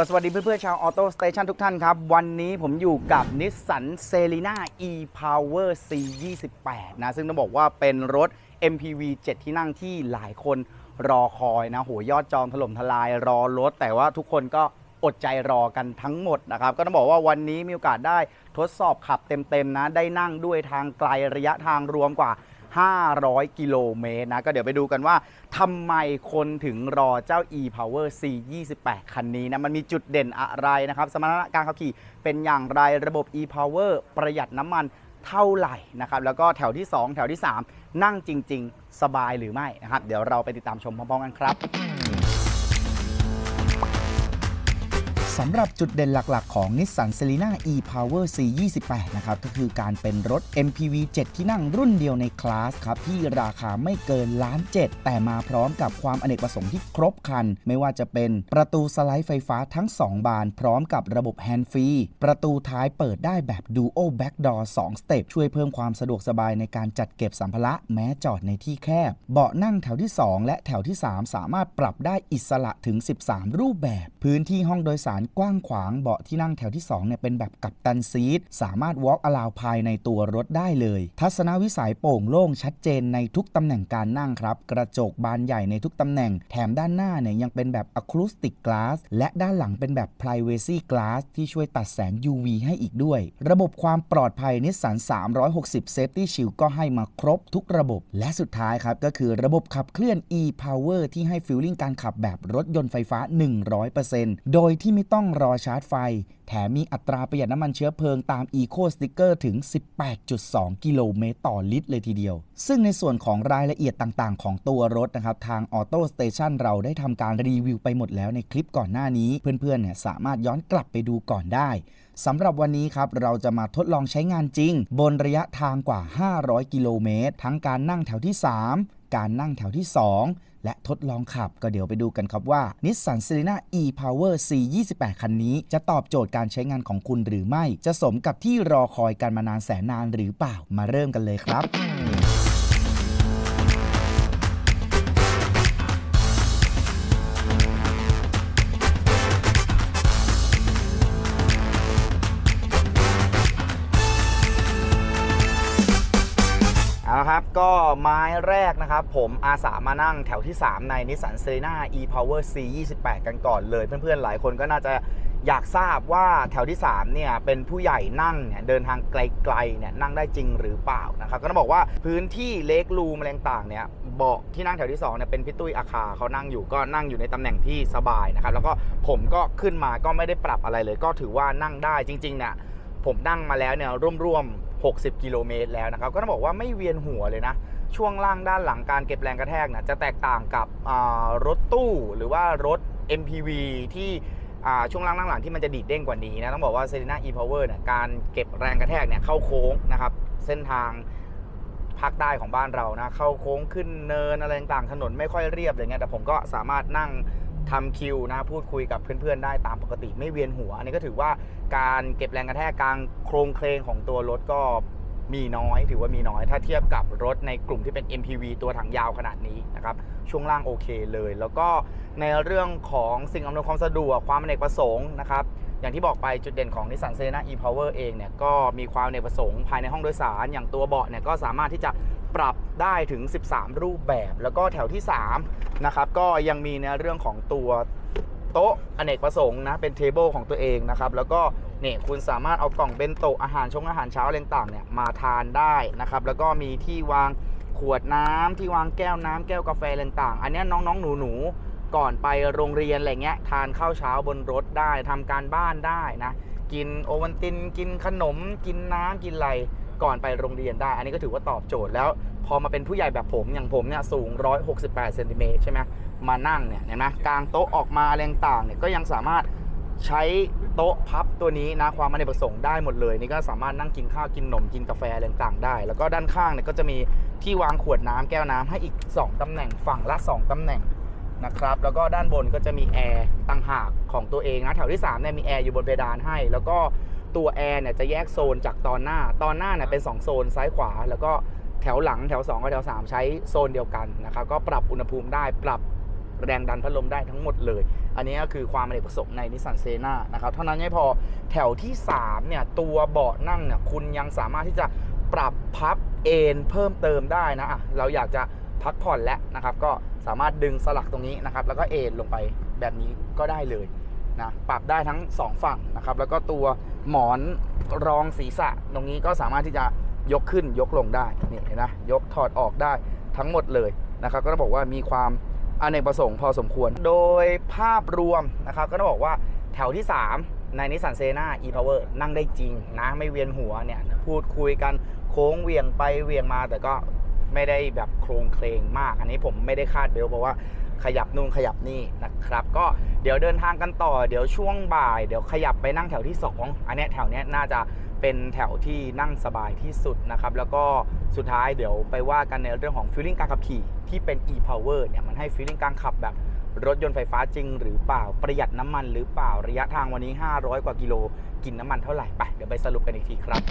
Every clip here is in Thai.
ก็สวัสดีเพื่อนๆชาวออโต้สเตชันทุกท่านครับ วันนี้ผมอยู่กับนิสสันเซ e ี n a e-Power C28 นะ ซึ่งต้องบอกว่าเป็นรถ MPV 7 ที่นั่งที่หลายคนรอคอยนะโหยอดจองถล่มทลายรอรถ แต่ว่าทุกคนก็อดใจรอกันทั้งหมดนะครับ ก็ต้องบอกว่าวันนี้มีโอกาสได้ทดสอบขับเต็มๆนะ ได้นั่งด้วยทางไกลระยะทางรวมกว่า 500 กิโลเมตรนะ ก็เดี๋ยวไปดูกันว่าทำไมคนถึงรอเจ้า e-power C28 คันนี้นะ มันมีจุดเด่นอะไรนะครับ สมรรถนะการขับขี่เป็นอย่างไรระบบ e-power ประหยัดน้ำมันเท่าไหร่นะครับ แล้วก็แถวที่ 2 แถวที่ 3 นั่งจริง ๆ สบายหรือไม่นะครับ เดี๋ยวเราไปติดตามชมพร้อมๆกันครับ สำหรับจุดเด่นหลักๆ ของ Nissan c e l e n a e-Power C28 นะครับก็คือการเป็นรถ MPV 7 ที่นั่งรุ่นเดียวในคลาสครับที่ราคาไม่เกินล้านเจ็ดแต่มาพร้อมกับความอเนกประสงค์ที่ครบครัน ไม่ว่าจะเป็นประตูสไลด์ไฟฟ้าทั้ง 2 บาน พร้อมกับระบบแฮนด์ฟรีประตูท้ายเปิดได้แบบ Duo Back Door 2 สเต็ปช่วยเพิ่มความสะดวกสบายในการจัดเก็บสัมภาระแม้จอดในที่แคบ เบาะนั่งแถวที่ 2 และแถวที่ 3 สามารถปรับได้อิสระถึง 13 รูปแบบ พื้นที่ห้องโดยสารกว้างขวางเบาะที่นั่งแถวที่2เนี่ยเป็นแบบกัปตันซีทสามารถ walk around ภายในตัวรถได้เลย ทัศนวิสัยโปร่งโล่งชัดเจนในทุกตำแหน่งการนั่งครับ กระจกบานใหญ่ในทุกตำแหน่ง แถมด้านหน้าเนี่ยยังเป็นแบบ acoustic glass และด้านหลังเป็นแบบ privacy glass ที่ช่วยตัดแสง UV ให้อีกด้วย ระบบความปลอดภัยนิสสัน360 Safety Shield ก็ให้มาครบทุกระบบ และสุดท้ายครับ ก็คือระบบขับเคลื่อน e-power ที่ให้ฟีลลิ่งการขับแบบรถยนต์ไฟฟ้า 100%โดยที่ไม่ต้อง้องรอชาร์จไฟ แถมมีอัตราประหยัดน้ำมันเชื้อเพลิงตาม Eco Sticker ถึง 18.2 กิโลเมตรต่อลิตรเลยทีเดียว ซึ่งในส่วนของรายละเอียดต่างๆ ของตัวรถนะครับ ทาง Auto Station เราได้ทำการรีวิวไปหมดแล้วในคลิปก่อนหน้านี้ เพื่อนๆเนี่ยสามารถย้อนกลับไปดูก่อนได้สำหรับวันนี้ครับ เราจะมาทดลองใช้งานจริง บนระยะทางกว่า 500 กิโลเมตรทั้งการนั่งแถวที่ 3 การนั่งแถวที่ 2 และทดลองขับ ก็เดี๋ยวไปดูกันครับว่า Nissan s e r e n a e-Power C28 คันนี้ จะตอบโจทย์การใช้งานของคุณหรือไม่ จะสมกับที่รอคอยกันมานานแสนนานหรือเปล่ามาเริ่มกันเลยครับ เอาละครับ ก็ไม้แรกนะครับ ผมอาสามานั่งแถวที่ 3 ใน Nissan s e r e n a e-Power C28 กันก่อนเลย เพื่อนๆ หลายคนก็น่าจะอยากทราบว่าแถวที่ 3 เนี่ย เป็นผู้ใหญ่นั่งเนี่ย เดินทางไกลๆเนี่ย นั่งได้จริงหรือเปล่านะครับ ก็ต้องบอกว่าพื้นที่เล็กรูมอะไรต่างเนี่ยเบาะที่นั่งแถวที่2เนี่ยเป็นพี่ตุ้ยอาคาเขานั่งอยู่ก็นั่งอยู่ในตำแหน่งที่สบายนะครับแล้วก็ผมก็ขึ้นมาก็ไม่ได้ปรับอะไรเลย ก็ถือว่านั่งได้จริงๆเนี่ยผมนั่งมาแล้วเนี่ยร่วมๆ 60 กิโลเมตรแล้วนะครับ ก็ต้องบอกว่าไม่เวียนหัวเลยนะ ช่วงล่างด้านหลังการเก็บแรงกระแทกเนี่ยจะแตกต่างกับรถตู้หรือว่ารถ MPV ที่ช่วงล่างด้านหลังที่มันจะดีดเด้งกว่านี้นะต้องบอกว่า s e r e n a e-Power เนี่ยการเก็บแรงกระแทกเนี่ยเข้าโค้งนะครับ เส้นทางภาคใต้ของบ้านเรานะ เข้าโค้งขึ้นเนินอะไรต่างถนนไม่ค่อยเรียบอะไรเงี้ยแต่ผมก็สามารถนั่ง ทำคิวนะพูดคุยกับเพื่อนๆได้ตามปกติไม่เวียนหัว อันนี้ก็ถือว่าการเก็บแรงกระแทกกลางโครงเคลงของตัวรถก็มีน้อย ถือว่ามีน้อยถ้าเทียบกับรถในกลุ่มที่เป็น MPV ตัวถังยาวขนาดนี้นะครับช่วงล่างโอเคเลย แล้วก็ในเรื่องของสิ่งอำนวยความสะดวกความอเนกประสงค์นะครับอย่างที่บอกไปจุดเด่นของ Nissan s e r e n a e-Power เองเนี่ยก็มีความอเนกประสงค์ภายในห้องโดยสาร อย่างตัวเบาะเนี่ยก็สามารถที่จะ ปรับได้ถึง 13 รูปแบบ แล้วก็แถวที่3นะครับก็ยังมีในเรื่องของตัวโต๊ะอเนกประสงค์นะเป็นเทเบิลของตัวเองนะครับแล้วก็เนี่ยคุณสามารถเอากล่องเบนโตะอาหารชงอาหารเช้าอะไรต่างเนี่ยมาทานได้นะครับแล้วก็มีที่วางขวดน้ำที่วางแก้วน้ำแก้วกาแฟอะไรต่างๆ อันนี้น้องๆ หนูๆ ก่อนไปโรงเรียนอะไรเงี้ยทานข้าวเช้าบนรถได้ทำการบ้านได้นะ กินโอวัลตินกินขนม กินน้ำกินอะไร ก่อนไปโรงเรียนได้ อันนี้ก็ถือว่าตอบโจทย์แล้ว พอมาเป็นผู้ใหญ่แบบผมอย่างผมเนี่ยสูง 168เซนติเมตรใช่ไหมมานั่งเนี่ยเห็นไหมกลางโต๊ะออกมาอะไรต่างเนี่ยก็ยังสามารถใช้โต๊ะพับตัวนี้นะความอเนกประสงค์ได้หมดเลย นี่ก็สามารถนั่งกินข้าวกินนมกินกาแฟอะไรต่างได้ แล้วก็ด้านข้างเนี่ยก็จะมีที่วางขวดน้ำแก้วน้ำให้อีก 2ตำแหน่งฝั่งละ 2ตำแหน่งนะครับแล้วก็ด้านบนก็จะมีแอร์ต่างหากของตัวเองนะแถวที่3เนี่ยมีแอร์อยู่บนเพดานให้ แล้วก็ ตัวแอร์เนี่ยจะแยกโซนจากตอนหน้า ตอนหน้าเนี่ยเป็น 2 โซนซ้ายขวา แล้วก็แถวหลังแถว 2 กับแถว 3 ใช้โซนเดียวกันนะครับ ก็ปรับอุณหภูมิได้ปรับแรงดันพัดลมได้ทั้งหมดเลย อันนี้ก็คือความอเนกประสงค์ในนิสสันเซนานะครับ เท่านั้นไม่พอแถวที่ 3 เนี่ย ตัวเบาะนั่งเนี่ย คุณยังสามารถที่จะปรับพับเอนเพิ่มเติมได้นะะเราอยากจะพักผ่อนแล้วนะครับ ก็สามารถดึงสลักตรงนี้นะครับ แล้วก็เอนลงไปแบบนี้ก็ได้เลยนะ ปรับได้ทั้ง 2 ฝั่งนะครับ แล้วก็ตัว หมอนรองศีรษะ ตรงนี้ก็สามารถที่จะยกขึ้นยกลงได้นี่เห็นนะยกถอดออกได้ทั้งหมดเลยนะครับ ก็ต้องบอกว่ามีความอเนกประสงค์พอสมควร โดยภาพรวมนะครับ ก็ต้องบอกว่าแถวที่ 3 ในนิสสันเซนา e-power นั่งได้จริงนะไม่เวียนหัวเนี่ยพูดคุยกันโค้งเวียงไปเวียงมาแต่ก็ไม่ได้แบบโครงเคลงมาก อันนี้ผมไม่ได้คาดเบลเพราะว่า ขยับนู่นขยับนี่นะครับ ก็เดี๋ยวเดินทางกันต่อ เดี๋ยวช่วงบ่าย เดี๋ยวขยับไปนั่งแถวที่ 2 อันนี้แถวเนี้ยน่าจะเป็นแถวที่นั่งสบายที่สุดนะครับ แล้วก็สุดท้ายเดี๋ยวไปว่ากันในเรื่องของ feeling การขับขี่ที่เป็น e-power เนี่ยมันให้ feeling การขับแบบรถยนต์ไฟฟ้าจริงหรือเปล่าประหยัดน้ำมันหรือเปล่าระยะทางวันนี้ 500 กว่ากิโลกินน้ำมันเท่าไหร่ไปเดี๋ยวไปสรุปกันอีกทีครับ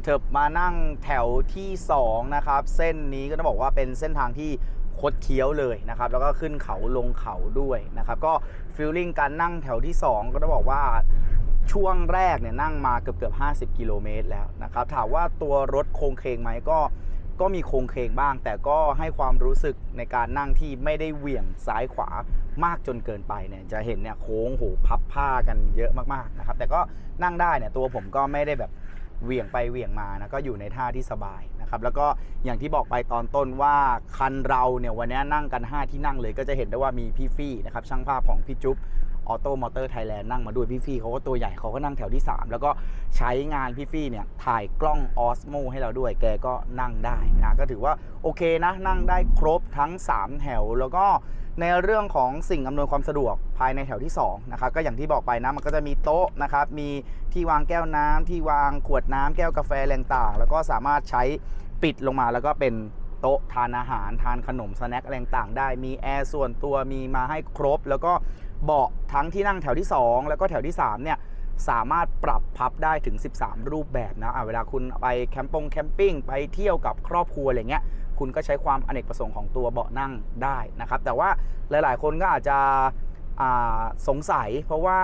ระเถิบมานั่งแถวที่ 2 นะครับ เส้นนี้ก็ต้องบอกว่าเป็นเส้นทางที่คดเคี้ยวเลยนะครับ แล้วก็ขึ้นเขาลงเขาด้วยนะครับ ก็ฟีลลิ่งการนั่งแถวที่ 2 ก็ต้องบอกว่าช่วงแรกเนี่ยนั่งมาเกือบเกือบ50 กิโลเมตรแล้วนะครับ ถามว่าตัวรถโครงเคงไหมก็ก็มีโครงเคงบ้าง แต่ก็ให้ความรู้สึกในการนั่งที่ไม่ได้เหวี่ยงซ้ายขวามากจนเกินไปเนี่ยจะเห็นเนี่ยโค้งโหพับผ้ากันเยอะมากๆนะครับแต่ก็นั่งได้เนี่ยตัวผมก็ไม่ได้แบบ เหวี่ยงไปเหวี่ยงมานะก็อยู่ในท่าที่สบายนะครับแล้วก็อย่างที่บอกไปตอนต้นว่าคันเราเนี่ยวันนี้นั่งกัน 5 ที่นั่งเลยก็จะเห็นได้ว่ามีพี่ฟี่นะครับช่างภาพของพี่จุ๊บออโต้มอเตอร์ไทยแลนด์นั่งมาด้วยพี่ฟี่เขาก็ตัวใหญ่เขาก็นั่งแถวที่ 3 แล้วก็ใช้งานพี่ฟี่เนี่ยถ่ายกล้องออสโมให้เราด้วย แกก็นั่งได้นะก็ถือว่าโอเคนะนั่งได้ครบทั้ง 3 แถวแล้วก็ ในเรื่องของสิ่งอำนวยความสะดวกภายในแถวที่2นะครับก็อย่างที่บอกไปนะมันก็จะมีโต๊ะนะครับมีที่วางแก้วน้ำที่วางขวดน้ำแก้วกาแฟแรงต่าง แล้วก็สามารถใช้ปิดลงมาแล้วก็เป็นโต๊ะทานอาหารทานขนมสแน็คแรงต่างได้มีแอร์ส่วนตัวมีมาให้ครบ แล้วก็เบาะทั้งที่นั่งแถวที่ 2 แล้วก็แถวที่3เนี่ย สามารถปรับพับได้ถึง 13 รูปแบบนะะเวลาคุณไปแคมปงแคมปิ้งไปเที่ยวกับครอบครัวอะไรเงี้ยคุณก็ใช้ความอเนกประสงค์ของตัวเบาะนั่งได้นะครับ แต่ว่าหลายๆ คนก็อาจจะสงสัย เพราะว่า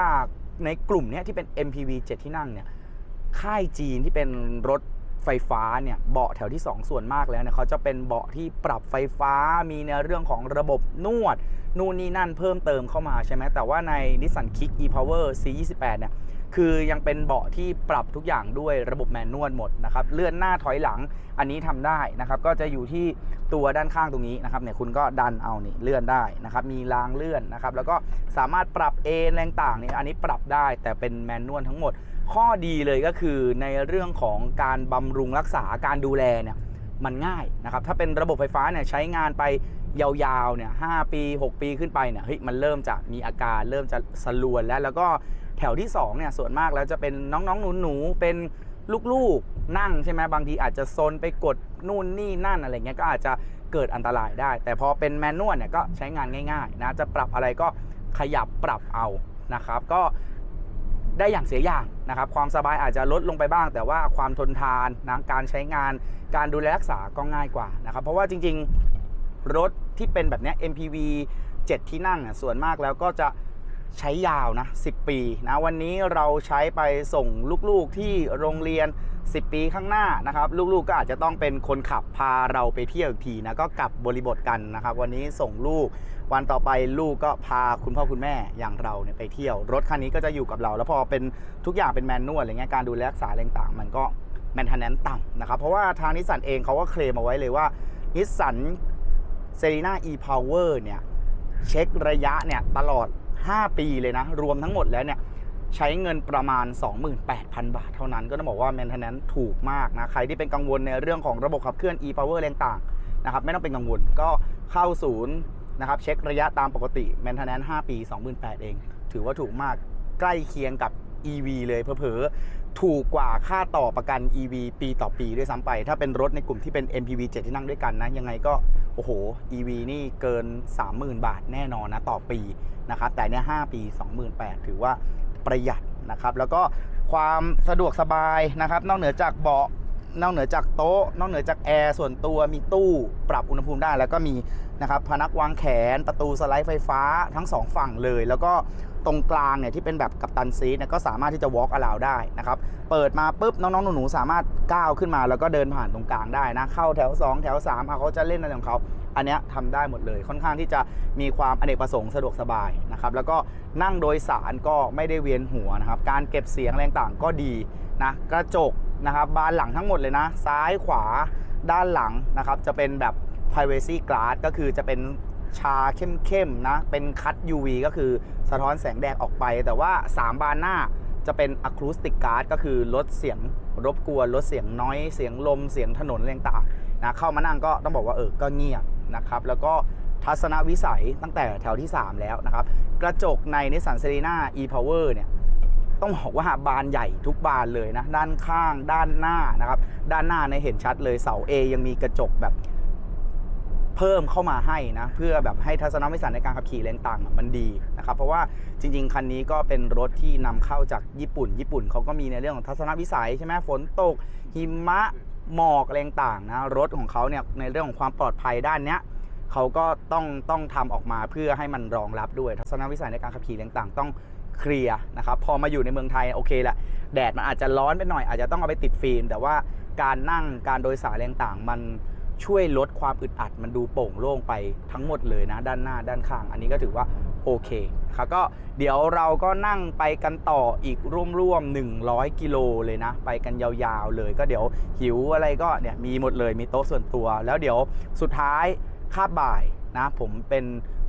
ในกลุ่มเนี้ยที่เป็น MPV 7 ที่นั่งเนี่ยค่ายจีนที่เป็นรถไฟฟ้าเนี่ยเบาะแถวที่ 2 ส่วนมากแล้วเนี่ยเขาจะเป็นเบาะที่ปรับไฟฟ้ามีในเรื่องของระบบนวด นู่นนี่นั่นเพิ่มเติมเข้ามาใช่ไหมแต่ว่าใน Nissan Kick e-Power C28 เนี่ย คือยังเป็นเบาะที่ปรับทุกอย่างด้วยระบบแมนนวลหมดนะครับเลื่อนหน้าถอยหลังอันนี้ทำได้นะครับก็จะอยู่ที่ตัวด้านข้างตรงนี้นะครับเนี่ยคุณก็ดันเอานี่เลื่อนได้นะครับมีรางเลื่อนนะครับแล้วก็สามารถปรับเอนแรงต่างเนี่ยอันนี้ปรับได้แต่เป็นแมนนวลทั้งหมด ข้อดีเลยก็คือในเรื่องของการบำรุงรักษาการดูแลเนี่ย มันง่ายนะครับถ้าเป็นระบบไฟฟ้าเนี่ยใช้งานไปยาวๆเนี่ยหปี 6 ปีขึ้นไปเนี่ยเฮ้ยมันเริ่มจะมีอาการเริ่มจะสลวนแล้ว แล้วก็แถวที่2เนี่ยส่วนมากแล้วจะเป็นน้องๆหนูๆเป็นลูกๆนั่งใช่ไหมบางทีอาจจะซนไปกดนู่นนี่นั่นอะไรเงี้ยก็อาจจะเกิดอันตรายได้ แต่พอเป็นแมนนวลเนี่ยก็ใช้งานง่ายๆนะจะปรับอะไรก็ขยับปรับเอานะครับ ก็ ได้อย่างเสียอย่างนะครับความสบายอาจจะลดลงไปบ้าง แต่ว่าความทนทานนะการใช้งานการดูแลรักษาก็ง่ายกว่านะครับเพราะว่าจริงๆรถที่เป็นแบบนี้ MPV 7 ที่นั่งส่วนมากแล้วก็จะใช้ยาวนะ 10 ปีนะวันนี้เราใช้ไปส่งลูกๆที่โรงเรียน 10 ปีข้างหน้านะครับลูกๆก็อาจจะต้องเป็นคนขับพาเราไปเที่ยวอีกทีนะก็กลับบริบทกันนะครับ วันนี้ส่งลูกวันต่อไปลูกก็พาคุณพ่อคุณแม่อย่างเราเนี่ยไปเที่ยว รถคันนี้ก็จะอยู่กับเรา แล้วพอเป็นทุกอย่างเป็นแมนนวลอะไรเงี้ยการดูแลรักษาอะไรต่างมันก็แมนเทนแนนต่ำนะครับเพราะว่าทางนิสสันเองเขาก็เคลมเอาไว้เลยว่านิสสันเซรีนา e-power เนี่ยเช็คระยะเนี่ยตลอด 5 ปีเลยนะ รวมทั้งหมดแล้วเนี่ย ใช้เงินประมาณ 28,000 บาท เท่านั้นก็ต้องบอกว่า maintenance ถูกมากนะ ใครที่เป็นกังวลในเรื่องของระบบขับเคลื่อน e-power แรงต่างนะครับ ไม่ต้องเป็นกังวลก็เข้าศูนย์นะครับ เช็คระยะตามปกติ maintenance 5 ปี 28,000 เอง ถือว่าถูกมากใกล้เคียงกับ EV เลยเผลอถูกกว่าค่าต่อประกัน EV ปีต่อปีด้วยซ้ำไป ถ้าเป็นรถในกลุ่มที่เป็น MPV 7 ที่นั่งด้วยกันนะ ยังไงก็ โอ้โห EV นี่เกิน 30,000 บาทแน่นอนนะ ต่อปีนะครับ แต่เนี่ย5ปี 28,000 ถือว่า ประหยัดนะครับ แล้วก็ความสะดวกสบายนะครับ นอกเหนือจากเบาะนอกเหนือจากโต๊ะ นอกเหนือจากแอร์ส่วนตัวมีตู้ปรับอุณหภูมิได้ แล้วก็มีนะครับพนักวางแขนประตูสไลด์ไฟฟ้าทั้งสองฝั่งเลย แล้วก็ตรงกลางเนี่ยที่เป็นแบบกัปตันซีทก็สามารถที่จะ walk around ได้นะครับ เปิดมาปุ๊บน้องๆหนูๆสามารถก้าวขึ้นมา แล้วก็เดินผ่านตรงกลางได้นะเข้าแถว 2 แถว3อะเขาจะเล่นอะไรของเขา อันนี้ทำได้หมดเลย ค่อนข้างที่จะมีความอเนกประสงค์สะดวกสบายนะครับแล้วก็นั่งโดยสารก็ไม่ได้เวียนหัวนะครับการเก็บเสียงอะไรต่างก็ดีนะกระจกนะครับบานหลังทั้งหมดเลยนะ ซ้ายขวาด้านหลังนะครับจะเป็นแบบ privacy glass ก็คือจะเป็นชาเข้มๆนะ เป็นคัด UV ก็คือสะท้อนแสงแดดออกไป แต่ว่า 3 บานหน้าจะเป็น acoustic guard ก็คือลดเสียงรบกวนลดเสียงน้อย เสียงลมเสียงถนนอะไรต่างนะเข้ามานั่งก็ต้องบอกว่าเออก็เงียบ นะครับแล้วก็ทัศนวิสัยตั้งแต่แถวที่ 3 แล้วนะครับ กระจกใน Nissan Serena e-Power เนี่ยต้องบอกว่าบานใหญ่ทุกบานเลยนะ ด้านข้างด้านหน้านะครับ ด้านหน้าเนี่ยเห็นชัดเลยเสา A ยังมีกระจกแบบเพิ่มเข้ามาให้นะ เพื่อแบบให้ทัศนวิสัยในการขับขี่แรงต่างมันดีนะครับ เพราะว่าจริง ๆ คันนี้ก็เป็นรถที่นำเข้าจากญี่ปุ่น ญี่ปุ่นเขาก็มีในเรื่องของทัศนวิสัยใช่ไหมฝนตกหิมะ หมอกอะไรต่างนะรถของเขาเนี่ยในเรื่องของความปลอดภัยด้านเนี้ยเขาก็ต้องต้องทำออกมาเพื่อให้มันรองรับด้วย ทัศนวิสัยในการขับขี่ต่างๆ ต้องเคลียร์นะครับพอมาอยู่ในเมืองไทยโอเคแหละแดดมันอาจจะร้อนไปหน่อยอาจจะต้องเอาไปติดฟิล์ม แต่ว่าการนั่งการโดยสารอะไรต่างๆ มันช่วยลดความอึดอัดมันดูโป่งโล่งไปทั้งหมดเลยนะ ด้านหน้าด้านข้าง อันนี้ก็ถือว่า โอเคครับก็เดี๋ยวเราก็นั่งไปกันต่ออีกร่วมๆ100 กิโลเลยนะ ไปกันยาวๆเลยก็เดี๋ยวหิวอะไรก็เนี่ยมีหมดเลยมีโต๊ะส่วนตัว แล้วเดี๋ยวสุดท้ายคาบบ่ายนะผมเป็น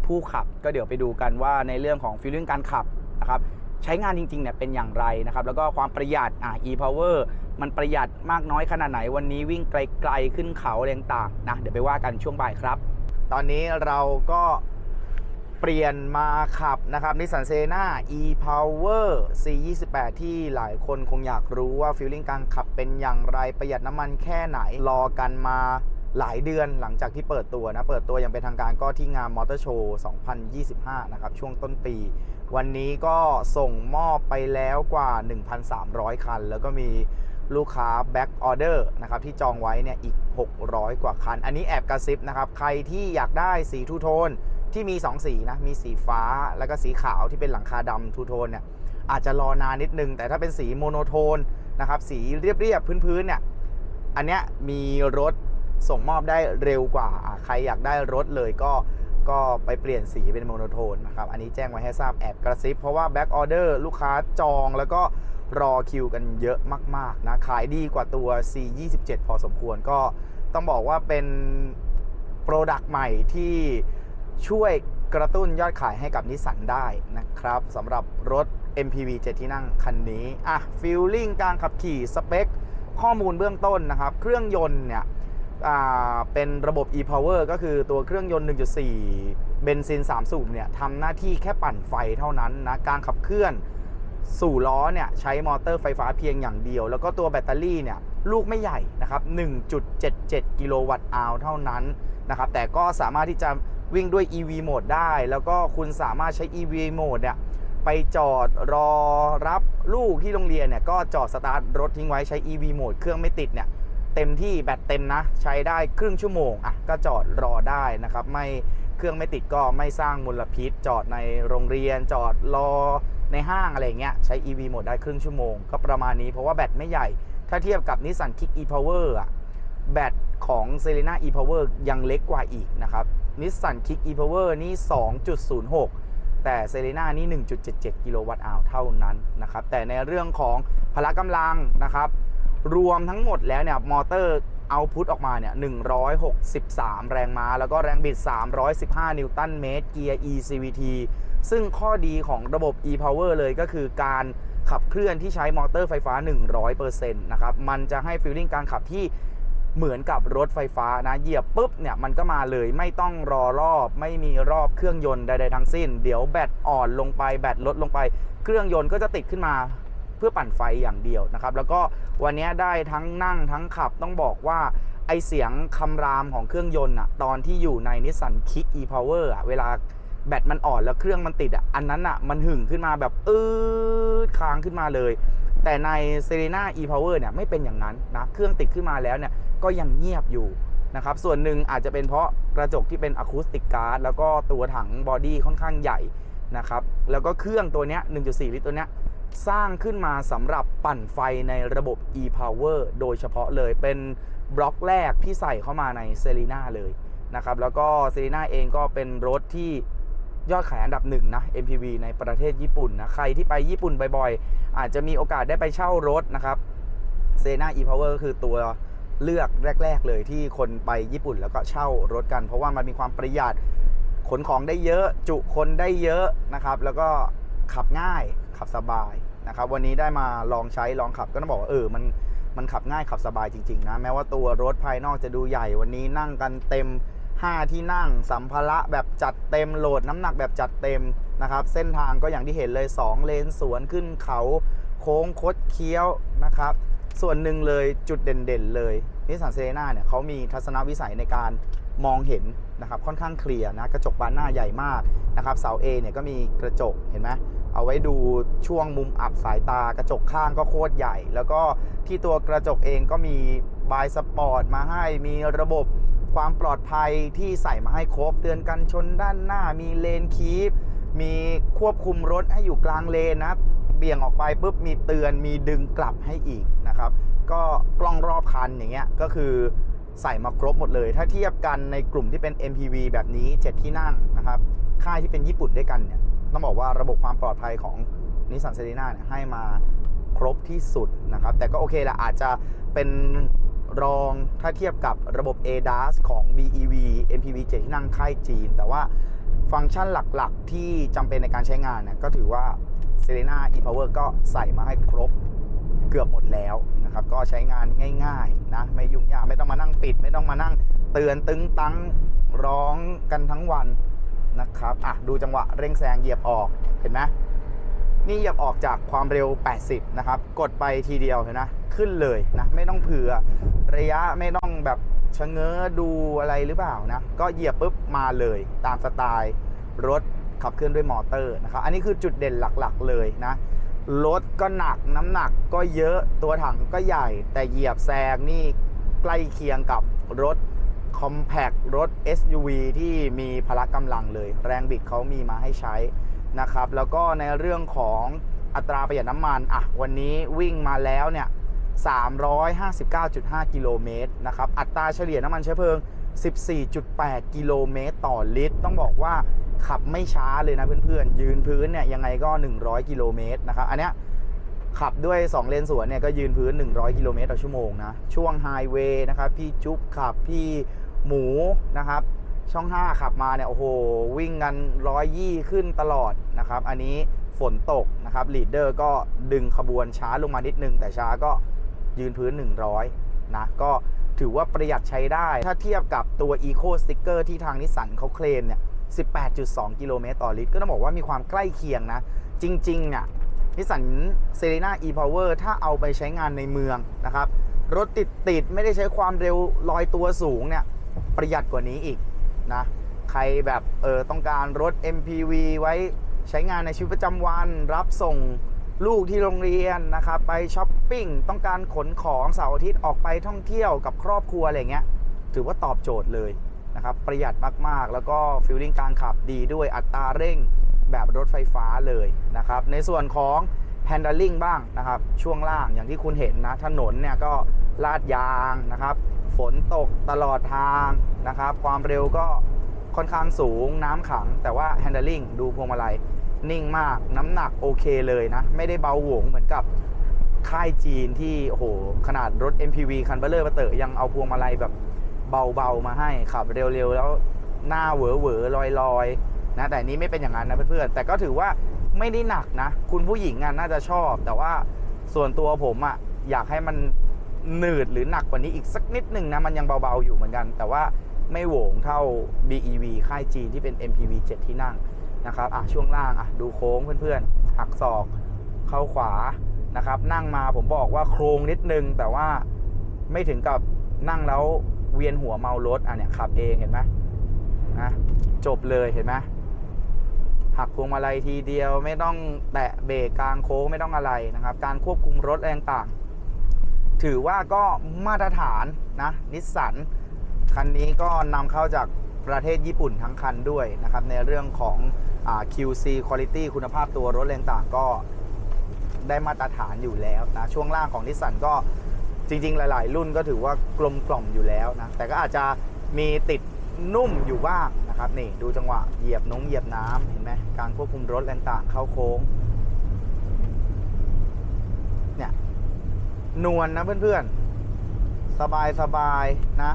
ผู้ขับก็เดี๋ยวไปดูกันว่าในเรื่องของฟีลลิ่งการขับนะครับใช้งานจริงๆเนี่ยเป็นอย่างไรนะครับ แล้วก็ความประหยัดอะ e-power มันประหยัดมากน้อยขนาดไหนวันนี้วิ่งไกลๆขึ้นเขาอะไรต่างๆนะเดี๋ยวไปว่ากันช่วงบ่ายครับ ตอนนี้เราก็ เปลี่ยนมาขับนะครับนิสสันเซนา e-power c28 ที่หลายคนคงอยากรู้ว่าฟีลลิ่งการขับเป็นอย่างไรประหยัดน้ำมันแค่ไหนรอกันมาหลายเดือนหลังจากที่เปิดตัวนะ เปิดตัวอย่างเป็นทางการก็ที่งานมอเตอร์โชว์2025 นะครับ ช่วงต้นปี วันนี้ก็ส่งมอบไปแล้วกว่า 1,300 คัน แล้วก็มีลูกค้าแบ็กออเดอร์นะครับ ที่จองไว้เนี่ยอีก 600 กว่าคัน อันนี้แอบกระซิบนะครับ ใครที่อยากได้สีทูโทน ที่มี 2 สีนะ มีสีฟ้าแล้วก็สีขาวที่เป็นหลังคาดำทูโทนเนี่ยอาจจะรอนานนิดนึง แต่ถ้าเป็นสีโมโนโทนนะครับ สีเรียบๆพื้นๆเนี่ย อันเนี้ยมีรถส่งมอบได้เร็วกว่า ใครอยากได้รถเลยก็ก็ไปเปลี่ยนสีเป็นโมโนโทนนะครับ อันนี้แจ้งไว้ให้ทราบแอบกระซิบ เพราะว่าแบ็กออเดอร์ลูกค้าจองแล้วก็รอคิวกันเยอะมาก ๆ นะ ขายดีกว่าตัว C27 พอสมควรก็ต้องบอกว่าเป็นโปรดักต์ใหม่ที่ ช่วยกระตุ้นยอดขายให้กับนิสสันได้นะครับสำหรับรถ MPV 7 ที่นั่งคันนี้อะฟิลลิ่งการขับขี่สเปค ข้อมูลเบื้องต้นนะครับ เครื่องยนต์เนี่ยเป็นระบบ e-power ก็คือตัวเครื่องยนต์ 1.4 เบนซิน 3 สูบเนี่ยทำหน้าที่แค่ปั่นไฟเท่านั้นนะ การขับเคลื่อนสู่ล้อเนี่ยใช้มอเตอร์ไฟฟ้าเพียงอย่างเดียว แล้วก็ตัวแบตเตอรี่เนี่ยลูกไม่ใหญ่นะครับ 1.77 กิโลวัตต์อาวเท่านั้นนะครับ แต่ก็สามารถที่จะ วิ่งด้วย EV โหมดได้ แล้วก็คุณสามารถใช้ EV โหมดเนี่ยไปจอดรอรับลูกที่โรงเรียนเนี่ยก็จอดสตาร์ทรถทิ้งไว้ใช้ EV โหมดเครื่องไม่ติดเนี่ยเต็มที่แบตเต็มนะ ใช้ได้ครึ่งชั่วโมงอะก็จอดรอได้นะครับ ไม่เครื่องไม่ติดก็ไม่สร้างมลพิษ จอดในโรงเรียน จอดรอในห้างอะไรเงี้ยใช้ EV โหมดได้ครึ่งชั่วโมง ก็ประมาณนี้เพราะว่าแบตไม่ใหญ่ ถ้าเทียบกับ Nissan Kick e-Power อะแบตของ Serena e-Power ยังเล็กกว่าอีกนะครับ Nissan Kick e-Power นี่ 2.06 แต่เซเลน่านี่ 1.77 กิโลวัตต์อาวเท่านั้นนะครับ แต่ในเรื่องของพละกำลังนะครับ รวมทั้งหมดแล้วเนี่ยมอเตอร์เอาพุทออกมาเนี่ย 163 แรงม้า แล้วก็แรงบิด 315 นิวตันเมตร เกียร์ eCVT ซึ่งข้อดีของระบบ e-power เลยก็คือการขับเคลื่อนที่ใช้มอเตอร์ไฟฟ้า 100%นะครับ มันจะให้ฟีลลิ่งการขับที่ เหมือนกับรถไฟฟ้านะเหยียบปุ๊บเนี่ยมันก็มาเลยไม่ต้องรอรอบ ไม่มีรอบเครื่องยนต์ใดๆทั้งสิ้น เดี๋ยวแบตอ่อนลงไปแบตลดลงไป เครื่องยนต์ก็จะติดขึ้นมาเพื่อปั่นไฟอย่างเดียวนะครับ แล้วก็วันนี้ได้ทั้งนั่งทั้งขับต้องบอกว่าไอเสียงคำรามของเครื่องยนต์อะตอนที่อยู่ใน Nissan Kick e-Power อะเวลาแบตมันอ่อนแล้วเครื่องมันติดอะอันนั้นอะมันหึ่งขึ้นมาแบบอืดค้างขึ้นมาเลย แต่ใน s e r e n a e-power เนี่ยไม่เป็นอย่างนั้นนะเครื่องติดขึ้นมาแล้วเนี่ยก็ยังเงียบอยู่นะครับส่วนหนึ่งอาจจะเป็นเพราะกระจกที่เป็นอะคูสติกการ์ดแล้วก็ตัวถังบอดี้ค่อนข้างใหญ่นะครับแล้วก็เครื่องตัวเนี้ย 1.4 ลิตรตัวเนี้ยสร้างขึ้นมาสำหรับปั่นไฟในระบบ e-power โดยเฉพาะเลยเป็นบล็อกแรกที่ใส่เข้ามาใน s e r e n a เลยนะครับแล้วก็ s e r e n a เองก็เป็นรถที่ ยอดขายอันดับหนึ่งนะ MPV ในประเทศญี่ปุ่นนะ ใครที่ไปญี่ปุ่นบ่อยๆ อาจจะมีโอกาสได้ไปเช่ารถนะครับเซนา e-power ก็คือตัวเลือกแรก ๆ เลยที่คนไปญี่ปุ่นแล้วก็เช่ารถกัน เพราะว่ามันมีความประหยัดขนของได้เยอะ จุคนได้เยอะนะครับ แล้วก็ขับง่ายขับสบายนะครับ วันนี้ได้มาลองใช้ลองขับก็ต้องบอกว่าเออมันมันขับง่ายขับสบายจริง ๆ นะ แม้ว่าตัวรถภายนอกจะดูใหญ่วันนี้นั่งกันเต็ม 5 ที่นั่ง สัมภาระแบบจัดเต็มโหลดน้ำหนักแบบจัดเต็มนะครับ เส้นทางก็อย่างที่เห็นเลย 2 เลนสวนขึ้นเขาโค้งคดเคี้ยวนะครับ ส่วนหนึ่งเลยจุดเด่นๆเลยนิสสันเซเรนาเนี่ยเขามีทัศนวิสัยในการมองเห็นนะครับค่อนข้างเคลียร์นะกระจกบานหน้าใหญ่มากนะครับเสา A เนี่ยก็มีกระจกเห็นไหมเอาไว้ดูช่วงมุมอับสายตากระจกข้างก็โคตรใหญ่ แล้วก็ที่ตัวกระจกเองก็มีบายสปอร์ตมาให้มีระบบ ความปลอดภัยที่ใส่มาให้ครบ เตือนกันชนด้านหน้ามีเลนคีปมีควบคุมรถให้อยู่กลางเลนนะเบี่ยงออกไปปุ๊บมีเตือนมีดึงกลับให้อีกนะครับ ก็กล้องรอบคันอย่างเงี้ยก็คือใส่มาครบหมดเลย ถ้าเทียบกันในกลุ่มที่เป็น MPV แบบนี้ 7 ที่นั่งนะครับ ค่ายที่เป็นญี่ปุ่นด้วยกันเนี่ยต้องบอกว่าระบบความปลอดภัยของนิสสันเซ r ร n a เนี่ยให้มาครบที่สุดนะครับ แต่ก็โอเคแหละอาจจะเป็น รองถ้าเทียบกับระบบ ADAS ของ BEV MPV 7 ที่นั่งค่ายจีน แต่ว่าฟังก์ชันหลักๆ ที่จำเป็นในการใช้งานเนี่ยก็ถือว่า s e r e n a e-power ก็ใส่มาให้ครบเกือบหมดแล้วนะครับ ก็ใช้งานง่ายๆนะไม่ยุ่งยากไม่ต้องมานั่งปิด ไม่ต้องมานั่งเตือนตึงตังร้องกันทั้งวันนะครับอะดูจังหวะเร่งแซงเหยียบออกเห็นไหม นี่เหยียบออกจากความเร็ว 80 นะครับ กดไปทีเดียวเห็นนะ ขึ้นเลยนะ ไม่ต้องเผื่อระยะไม่ต้องแบบชะเง้อดูอะไรหรือเปล่านะ ก็เหยียบปุ๊บมาเลยตามสไตล์รถขับเคลื่อนด้วยมอเตอร์นะครับ อันนี้คือจุดเด่นหลักๆเลยนะ รถก็หนักน้ำหนักก็เยอะตัวถังก็ใหญ่ แต่เหยียบแซงนี่ใกล้เคียงกับรถคอมแพครถ SUV ที่มีพละกำลังเลย แรงบิดเขามีมาให้ใช้ นะครับ แล้วก็ในเรื่องของอัตราประหยัดน้ำมันอะวันนี้วิ่งมาแล้วเนี่ย359.5 กิโลเมตรนะครับ อัตราเฉลี่ยน้ำมันเชื้อเพลิง 14.8 กิโลเมตรต่อลิตร ต้องบอกว่าขับไม่ช้าเลยนะเพื่อนๆ ยืนพื้นเนี่ยยังไงก็ 100 กิโลเมตรนะครับ อันเนี้ยขับด้วย 2 เลนสวนเนี่ยก็ยืนพื้น 100 กิโลเมตรต่อชั่วโมงนะ ช่วงไฮเวย์นะครับ พี่จุ๊บขับพี่หมูนะครับ ช่อง 5 ขับมาเนี่ยโอ้โหวิ่งกันร้อยยี่ขึ้นตลอดนะครับ อันนี้ฝนตกนะครับลีดเดอร์ก็ดึงขบวนช้าลงมานิดนึง แต่ช้าก็ยืนพื้น 100 นะ ก็ถือว่าประหยัดใช้ได้ ถ้าเทียบกับตัว Eco Sticker ที่ทางนิสสันเขาเคลมเนี่ย 18.2 กิโลเมตรต่อลิตร ก็ต้องบอกว่ามีความใกล้เคียงนะ จริง ๆ เนี่ยนิสสันเซ r ร n a e-power ถ้าเอาไปใช้งานในเมืองนะครับ รถติดติดไม่ได้ใช้ความเร็วลอยตัวสูงเนี่ย ประหยัดกว่านี้อีก นะใครแบบเออต้องการรถ MPV ไว้ใช้งานในชีวิตประจำวัน รับส่งลูกที่โรงเรียนนะครับไปช้อปปิ้งต้องการขนของเสาร์อาทิตย์ออกไปท่องเที่ยวกับครอบครัวอะไรเงี้ยถือว่าตอบโจทย์เลยนะครับประหยัดมากๆ แล้วก็ฟิลลิ่งการขับดีด้วยอัตราเร่งแบบรถไฟฟ้าเลยนะครับในส่วนของ handling บ้างนะครับช่วงล่างอย่างที่คุณเห็นนะถนนเนี่ยก็ลาดยางนะครับ ฝนตกตลอดทางนะครับ ความเร็วก็ค่อนข้างสูงน้ำขัง แต่ว่า handling ดูพวงมาลัยนิ่งมากน้ำหนักโอเคเลยนะ ไม่ได้เบาหวงเหมือนกับค่ายจีนที่โอ้โหขนาดรถ MPV คันเบลเลอร์มาเตอร์ยังเอาพวงมาลัยแบบเบาๆมาให้ขับเร็วๆ แล้วหน้าเหวอเหวอลอยลอยๆนะแต่อันนี้ไม่เป็นอย่างนั้นนะเพื่อนๆ แต่ก็ถือว่าไม่ได้หนักนะ คุณผู้หญิงอะน่าจะชอบ แต่ว่าส่วนตัวผมอะอยากให้มัน หนืดหรือหนักกว่านี้อีกสักนิดหนึ่งนะ มันยังเบาๆอยู่เหมือนกัน แต่ว่าไม่โหวงเท่า BEV ค่ายจีนที่เป็น MPV 7 ที่นั่งนะครับอะช่วงล่างอะดูโค้งเพื่อนๆ หักศอกเข้าขวานะครับนั่งมาผมบอกว่าโครงนิดนึง แต่ว่าไม่ถึงกับนั่งแล้วเวียนหัวเมารถอะเนี่ยขับเองเห็นไหมนะจบเลยเห็นไหมหักพวงมาลัยทีเดียวไม่ต้องแตะเบรกกลางโค้งไม่ต้องอะไรนะครับ การควบคุมรถแรงต่าง ถือว่าก็มาตรฐานนะนิสสันคันนี้ก็นำเข้าจากประเทศญี่ปุ่นทั้งคันด้วยนะครับ ในเรื่องของอ QC Quality คุณภาพตัวรถแรงต่างก็ได้มาตรฐานอยู่แล้วนะ ช่วงล่างของนิสสันก็จริง ๆ หลาย ๆ รุ่นก็ถือว่ากลมกล่อมอยู่แล้วนะ แต่ก็อาจจะมีติดนุ่มอยู่บ้างนะครับ นี่ดูจังหวะเหยียบนงเหยียบน้ำเห็นไหมการควบคุมรถแรงต่างเข้าโค้ง เนี่ย นวลนะเพื่อนๆ สบายสบายๆนะ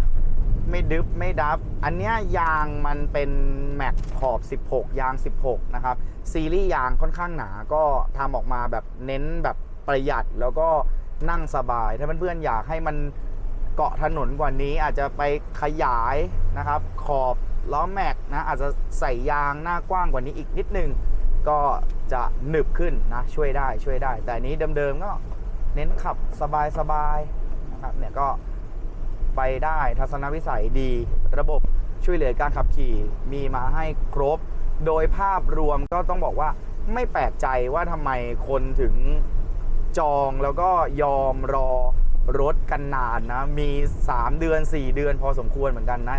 ไม่ดึบไม่ดับ อันเนี้ยยางมันเป็นแม็กขอบ 16 ยาง 16 นะครับ ซีรีส์ยางค่อนข้างหนาก็ทำออกมาแบบเน้นแบบประหยัดแล้วก็นั่งสบาย ถ้าเพื่อนๆอยากให้มันเกาะถนนกว่านี้อาจจะไปขยายนะครับ ขอบล้อแม็กนะอาจจะใส่ยางหน้ากว้างกว่านี้อีกนิดนึง ก็จะหนึบขึ้นนะช่วยได้ช่วยได้ แต่อันนี้เดิมๆก็ เน้นขับสบายๆนะครับเนี่ยก็ไปได้ทัศนวิสัยดี ระบบช่วยเหลือการขับขี่มีมาให้ครบ โดยภาพรวมก็ต้องบอกว่าไม่แปลกใจว่าทำไมคนถึงจองแล้วก็ยอมรอรถกันนานนะ มี 3 เดือน 4 เดือนพอสมควรเหมือนกันนะ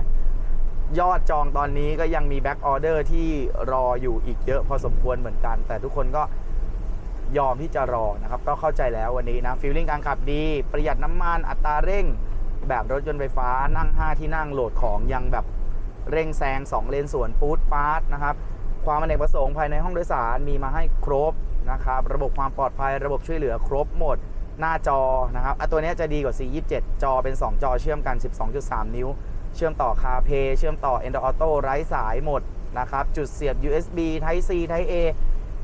ยอดจองตอนนี้ก็ยังมีแบ็กออเดอร์ที่รออยู่อีกเยอะพอสมควรเหมือนกัน แต่ทุกคนก็ ยอมที่จะรอนะครับก็เข้าใจแล้ววันนี้นะฟีลลิ่งการขับดี ประหยัดน้ำมันอัตราเร่ง แบบรถยนต์ไฟฟ้านั่ง 5 ที่นั่งโหลดของยังแบบเร่งแซง 2 เลนสวนปูดปาร์ตนะครับความอเนกประสงค์ภายในห้องโดยสารมีมาให้ครบนะครับระบบความปลอดภัยระบบช่วยเหลือครบหมดหน้าจอนะครับอตัวนี้จะดีกว่า C27 จอเป็น 2 จอเชื่อมกัน 12.3 นิ้ว เชื่อมต่อ CarPlay เชื่อมต่อ Android Auto ไร้สายหมดนะครับจุดเสียบ USB Type C Type A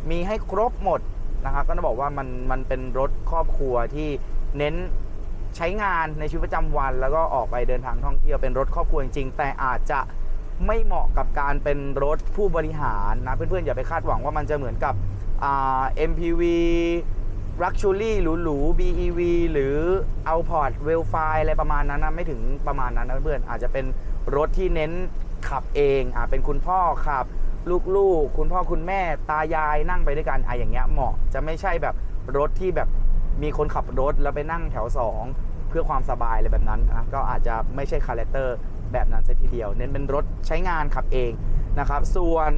มีให้ครบหมด นะครับก็ต้องบอกว่ามันมันเป็นรถครอบครัวที่เน้นใช้งานในชีวิตประจำวัน แล้วก็ออกไปเดินทางท่องเที่ยวเป็นรถครอบครัวจริงๆแต่อาจจะไม่เหมาะกับการเป็นรถผู้บริหารนะเพื่อนๆอย่าไปคาดหวังว่ามันจะเหมือนกับอ่า MPV Luxury หรูๆ BEV หรือ Alport w e l f i อะไรประมาณนั้นนะไม่ถึงประมาณนั้นนะเพื่อนๆอาจจะเป็นรถที่เน้นขับเองอ่าเป็นคุณพ่อขับ ลูกๆ คุณพ่อคุณแม่ตายายนั่งไปด้วยกันอะอย่างเงี้ยเหมาะจะไม่ใช่แบบรถที่แบบมีคนขับรถแล้วไปนั่งแถว 2 เพื่อความสบายอะไรแบบนั้นนะก็อาจจะไม่ใช่คาแรคเตอร์แบบนั้นซะทีเดียว เน้นเป็นรถใช้งานขับเองนะครับ ส่วน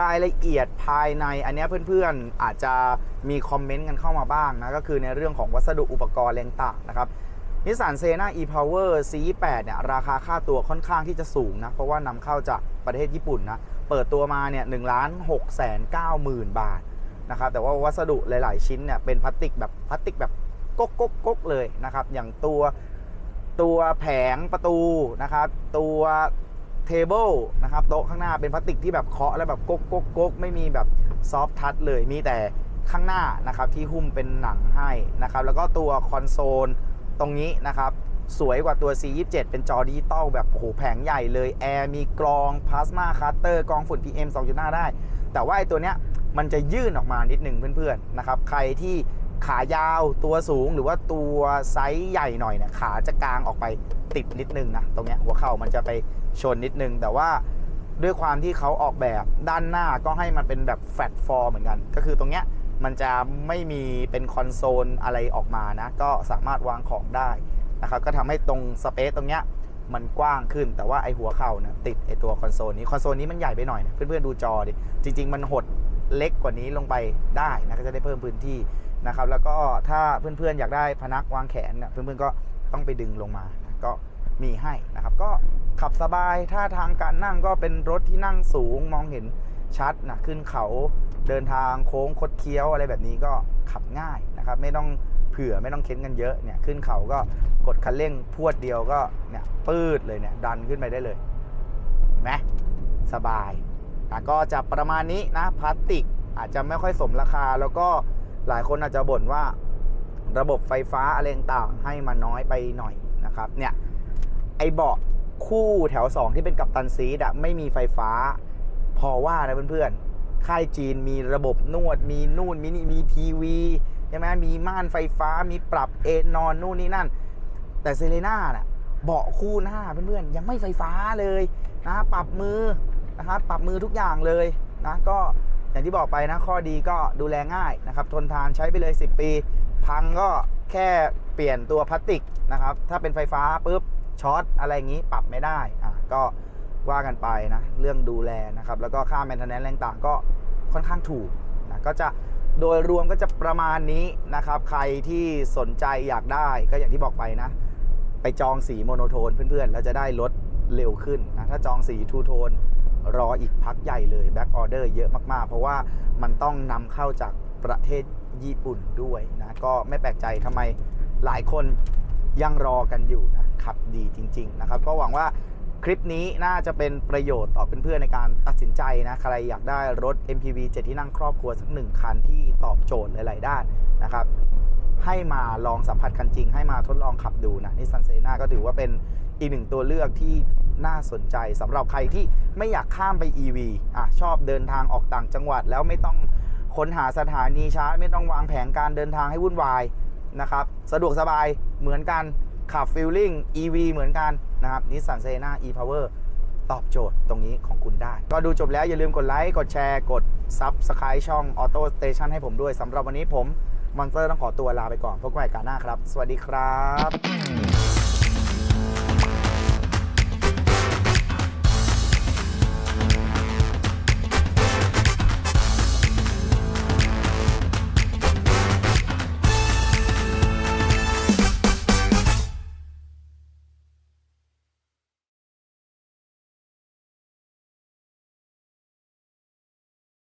รายละเอียดภายในอันนี้เพื่อนๆ อาจจะมีคอมเมนต์กันเข้ามาบ้างนะ ก็คือในเรื่องของวัสดุอุปกรณ์แรงต่างนะครับนิสสันเซนา e-power C28 เนี่ยราคาค่าตัวค่อนข้างที่จะสูงนะ เพราะว่านำเข้าจากประเทศญี่ปุ่นนะ เปิดตัวมาเนี่ยหนึ่งล้านหกแสนเก้าหมื่นบาทนะครับแต่ว่าวัสดุหลาย ๆ ชิ้นเนี่ยเป็นพลาสติกแบบพลาสติกแบบก๊กก๊กก๊กเลยนะครับ อย่างตัวตัวแผงประตูนะครับ ตัวเทเบิลนะครับโต๊ะข้างหน้าเป็นพลาสติกที่แบบเคาะแล้วแบบก๊กก๊กก๊กไม่มีแบบซอฟทัชเลยมีแต่ข้างหน้านะครับที่หุ้มเป็นหนังให้นะครับ แล้วก็ตัวคอนโซลตรงนี้นะครับ สวยกว่าตัว C27 เป็นจอดิจิตอลแบบโอ้โหแผงใหญ่เลย แอร์มีกรองพลาสมาคัตเตอร์กรองฝุ่น PM 2.5 ได้ แต่ว่าไอ้ตัวเนี้ยมันจะยื่นออกมานิดหนึ่งเพื่อนๆนะครับใครที่ขายาวตัวสูงหรือว่าตัวไซส์ใหญ่หน่อยเนี่ยขาจะกางออกไปติดนิดนึงนะตรงเนี้ยหัวเข่ามันจะไปชนนิดนึง แต่ว่าด้วยความที่เขาออกแบบด้านหน้าก็ให้มันเป็นแบบแฟลตฟอร์เหมือนกัน ก็คือตรงเนี้ยมันจะไม่มีเป็นคอนโซลอะไรออกมานะ ก็สามารถวางของได้ นะครับก็ทำให้ตรงสเปซตรงเนี้ยมันกว้างขึ้นแต่ว่าไอหัวเข่าเนี่ยติดไอตัวคอนโซลนี้คอนโซลนี้มันใหญ่ไปหน่อยนะเพื่อนๆดูจอดิจริง ๆ มันหดเล็กกว่านี้ลงไปได้นะก็จะได้เพิ่มพื้นที่นะครับ แล้วก็ถ้าเพื่อนๆอยากได้พนักวางแขนเนี่ยเพื่อนๆก็ต้องไปดึงลงมานะก็มีให้นะครับ ก็ขับสบายถ้าทางการนั่งก็เป็นรถที่นั่งสูงมองเห็นชัดนะขึ้นเขาเดินทางโค้งคดเคี้ยวอะไรแบบนี้ก็ขับง่ายนะครับ ไม่ต้อง เผื่อไม่ต้องเค้นกันเยอะเนี่ยขึ้นเขาก็กดคันเร่งพวดเดียวก็เนี่ยปืดเลยเนี่ยดันขึ้นไปได้เลยไหมสบายนะก็จะประมาณนี้นะพลาสติกอาจจะไม่ค่อยสมราคาแล้วก็หลายคนอาจจะบ่นว่าระบบไฟฟ้าอะไรต่างให้มาน้อยไปหน่อยนะครับเนี่ยไอเบาะคู่แถว 2 ที่เป็นกัปตันซีดอะไม่มีไฟฟ้า พอว่านะเพื่อนๆค่ายจีนมีระบบนวดมีนู่นมีนี่มีทีวี ใช่ไหมมีม่านไฟฟ้ามีปรับเอนนอนนู่นนี่นั่น แต่เซเลน่าน่ะเบาะคู่หน้าเพื่อนๆยังไม่ไฟฟ้าเลยนะปรับมือนะครับปรับมือทุกอย่างเลยนะก็อย่างที่บอกไปนะข้อดีก็ดูแลง่ายนะครับ ทนทานใช้ไปเลย 10 ปี พังก็แค่เปลี่ยนตัวพลาสติกนะครับ ถ้าเป็นไฟฟ้าปุ๊บช็อตอะไรอย่างนี้ปรับไม่ได้อะก็ว่ากันไปนะ เรื่องดูแลนะครับ แล้วก็ค่าแมนเทนแนนซ์แรงต่างก็ค่อนข้างถูกนะก็จะ โดยรวมก็จะประมาณนี้นะครับ ใครที่สนใจอยากได้ก็อย่างที่บอกไปนะ ไปจองสีโมโนโทนเพื่อนๆ แล้วจะได้ลดเร็วขึ้นนะถ้าจองสีทูโทนรออีกพักใหญ่เลยแบ็กออเดอร์เยอะมากๆ เพราะว่ามันต้องนำเข้าจากประเทศญี่ปุ่นด้วยนะ ก็ไม่แปลกใจทำไมหลายคนยังรอกันอยู่นะขับดีจริง ๆ นะครับ ก็หวังว่า คลิปนี้น่าจะเป็นประโยชน์ต่อเพื่อนๆในการตัดสินใจนะ ใครอยากได้รถ MPV 7 ที่นั่งครอบครัวสักหนึ่งคันที่ตอบโจทย์หลาย ๆ ด้านนะครับ ให้มาลองสัมผัสคันจริง ให้มาทดลองขับดูนะนิสสันเซนาก็ถือว่าเป็นอีกหนึ่งตัวเลือกที่น่าสนใจสำหรับใครที่ไม่อยากข้ามไป EV อะชอบเดินทางออกต่างจังหวัด แล้วไม่ต้องค้นหาสถานีชาร์จไม่ต้องวางแผนการเดินทางให้วุ่นวายนะครับ สะดวกสบายเหมือนกันขับฟิลลิ่ง EV เหมือนกัน นะครับนิสสันเซน่า e-power ตอบโจทย์ตรงนี้ของคุณได้ ก็ดูจบแล้วอย่าลืมกดไลค์ กดแชร์ กด Subscribe ช่อง Auto Station ให้ผมด้วยสำหรับวันนี้ผมมอนสเตอร์ต้องขอตัวลาไปก่อนพบกันใหม่การหน้าครับ สวัสดีครับ